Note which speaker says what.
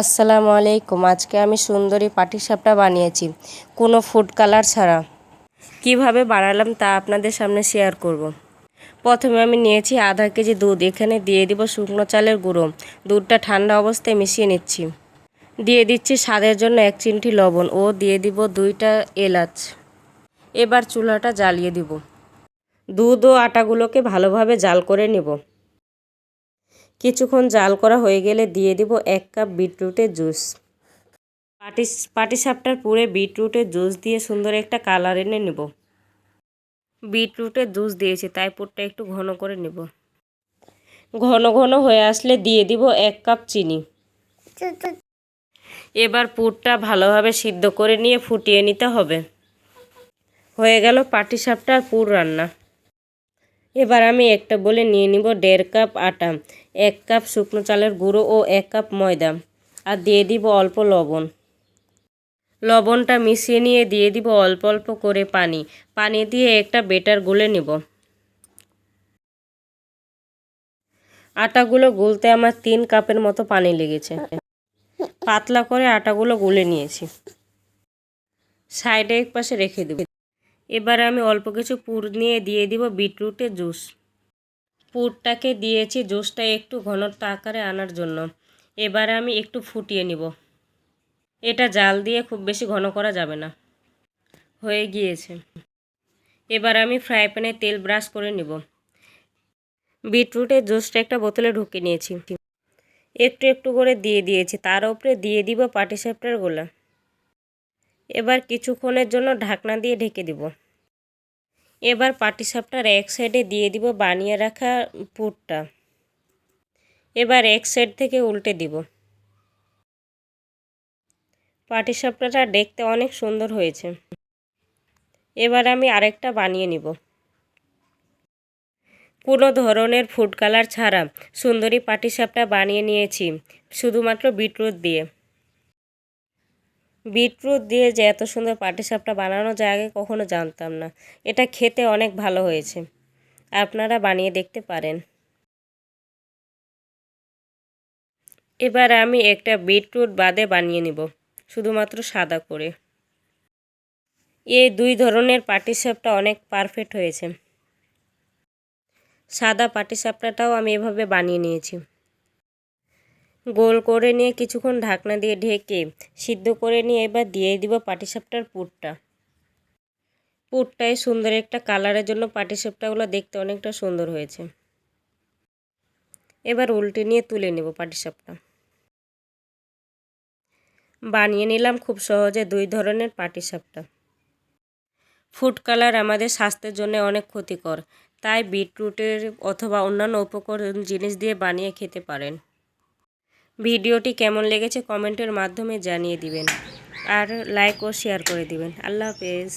Speaker 1: আসসালামু আলাইকুম। আজকে আমি সুন্দরী পাটিসাপটা বানিয়েছি, কোনো ফুড কালার ছাড়া। কীভাবে বানালাম তা আপনাদের সামনে শেয়ার করব। প্রথমে আমি নিয়েছি আধা কেজি দুধ, এখানে দিয়ে দিব শুকনো চালের গুঁড়ো। দুধটা ঠান্ডা অবস্থায় মিশিয়ে নিচ্ছি। দিয়ে দিচ্ছি স্বাদের জন্য এক চিমটি লবণ ও দিয়ে দিব দুইটা এলাচ। এবার চুলাটা জ্বালিয়ে দিব। দুধ ও আটাগুলোকে ভালোভাবে জাল করে নেব। কিছুক্ষণ জাল করা হয়ে গেলে দিয়ে দিব এক কাপ বিটরুটের জুস। পাটি পাটিসাপটার পুরে বিটরুটের জুস দিয়ে সুন্দর একটা কালার এনে নেব। বিটরুটের জুস দিয়েছি, তাই পুরটা একটু ঘন করে নেব। ঘন ঘন হয়ে আসলে দিয়ে দিব এক কাপ চিনি। এবার পুরটা ভালোভাবে সিদ্ধ করে নিয়ে ফুটিয়ে নিতে হবে। হয়ে গেল পাটিসাপটার পুর রান্না। এবার আমি একটা বলে নিয়ে নিব দেড় কাপ আটা। এক কাপ শুকনো চালের গুঁড়ো ও এক কাপ ময়দা, আর দিয়ে দিব অল্প লবণ। লবণটা মিশিয়ে নিয়ে দিয়ে দিব অল্প অল্প করে পানি। পানি দিয়ে একটা বেটার গুলে নিব। আটাগুলো গুলতে আমার তিন কাপের মতো পানি লেগেছে। পাতলা করে আটাগুলো গুলে নিয়েছি। সাইডে এক পাশে রেখে দেব। এবার আমি অল্প কিছু পুর নিয়ে দিয়ে দিব বিটরুটের জুস। পুরটাকে দিয়েছি জুসটা একটু ঘনত্ব আকারে আনার জন্য। এবার আমি একটু ফুটিয়ে নিব। এটা জাল দিয়ে খুব বেশি ঘন করা যাবে না। হয়ে গিয়েছে। এবার আমি ফ্রাই প্যানে তেল ব্রাশ করে নিব। বিটরুটের জুসটা একটা বোতলে ঢুকে নিয়েছি। একটু একটু করে দিয়ে দিয়েছি। তার উপরে দিয়ে দিব পাটিসাপটার গোলা। এবার কিছুক্ষণের জন্য ঢাকনা দিয়ে ঢেকে দিব। এবার পাটিসাপটার এক সাইডে দিয়ে দিব বানিয়ে রাখা পুরটা। এবার এক সাইড থেকে উল্টে দিব। পাটিসাপটাটা দেখতে অনেক সুন্দর হয়েছে। এবার আমি আরেকটা বানিয়ে নিব। কোনো ধরনের ফুড কালার ছাড়া সুন্দরী পাটিসাপটা বানিয়ে নিয়েছি, শুধুমাত্র বিটরুট দিয়ে। বিটরুট দিয়ে যে এত সুন্দর পাটিসাপটা বানানো যায় আগে কখনো জানতাম না। এটা খেতে অনেক ভালো হয়েছে। আপনারা বানিয়ে দেখতে পারেন। এবার আমি একটা বিটরুট বাদে বানিয়ে নিব, শুধুমাত্র সাদা করে। এই দুই ধরনের পাটিসাপটা অনেক পারফেক্ট হয়েছে। সাদা পাটিসাপটাটাও আমি এভাবে বানিয়ে নিয়েছি। গোল করে নিয়ে কিছুক্ষণ ঢাকনা দিয়ে ঢেকে সিদ্ধ করে নিয়ে এবার দিয়ে দিব পাটিসাপটার পুরটা। পুরটায় সুন্দর একটা কালারের জন্য পাটিসাপটাগুলো দেখতে অনেকটা সুন্দর হয়েছে। এবার উল্টে নিয়ে তুলে নেব পাটিসাপটা। বানিয়ে নিলাম খুব সহজে দুই ধরনের পাটিসাপটা। ফুড কালার আমাদের স্বাস্থ্যের জন্য অনেক ক্ষতিকর, তাই বিটরুটের অথবা অন্যান্য উপকরণ জিনিস দিয়ে বানিয়ে খেতে পারেন। ভিডিওটি কেমন লেগেছে কমেন্টের মাধ্যমে জানিয়ে দিবেন। আর লাইক ও শেয়ার করে দিবেন। আল্লাহ হাফেজ।